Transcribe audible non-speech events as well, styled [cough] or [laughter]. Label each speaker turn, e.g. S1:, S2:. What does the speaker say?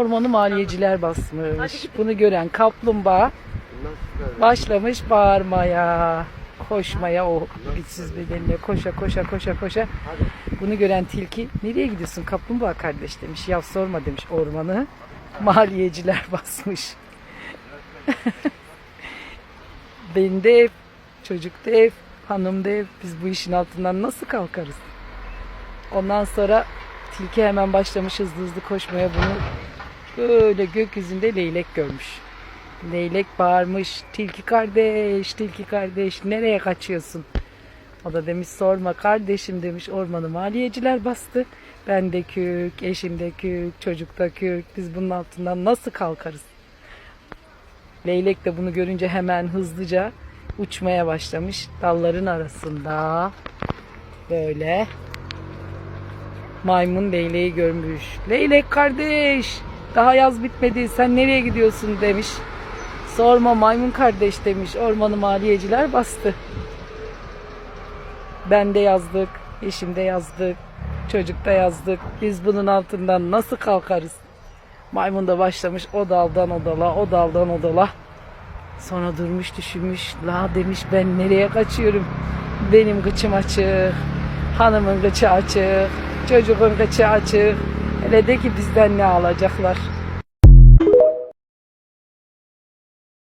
S1: Ormanı maliyeciler basmış. Bunu gören kaplumbağa başlamış bağırmaya, koşmaya o güçsüz bedenle koşa koşa koşa koşa. Bunu gören tilki nereye gidiyorsun kaplumbağa kardeş demiş. Ya sorma demiş ormanı maliyeciler [laughs] basmış. [laughs] Benim de ev, çocuk da ev, hanım da ev. Biz bu işin altından nasıl kalkarız? Ondan sonra tilki hemen başlamış hızlı hızlı koşmaya bunu böyle gökyüzünde leylek görmüş. Leylek bağırmış. Tilki kardeş, tilki kardeş nereye kaçıyorsun? O da demiş sorma kardeşim demiş ormanı maliyeciler bastı. Ben de kürk, eşim de kürk, çocuk da kürk. Biz bunun altından nasıl kalkarız? Leylek de bunu görünce hemen hızlıca uçmaya başlamış. Dalların arasında böyle maymun leyleği görmüş. Leylek kardeş daha yaz bitmedi sen nereye gidiyorsun demiş. Sorma maymun kardeş demiş. Ormanı maliyeciler bastı. Ben de yazdık, eşim de yazdık, çocuk da yazdık. Biz bunun altından nasıl kalkarız? Maymun da başlamış o daldan o dala, o daldan o dala. Sonra durmuş düşünmüş. La demiş ben nereye kaçıyorum? Benim gıçım açık. Hanımın gıçı açık. Çocuğun gıçı açık. Hele de ki bizden ne alacaklar?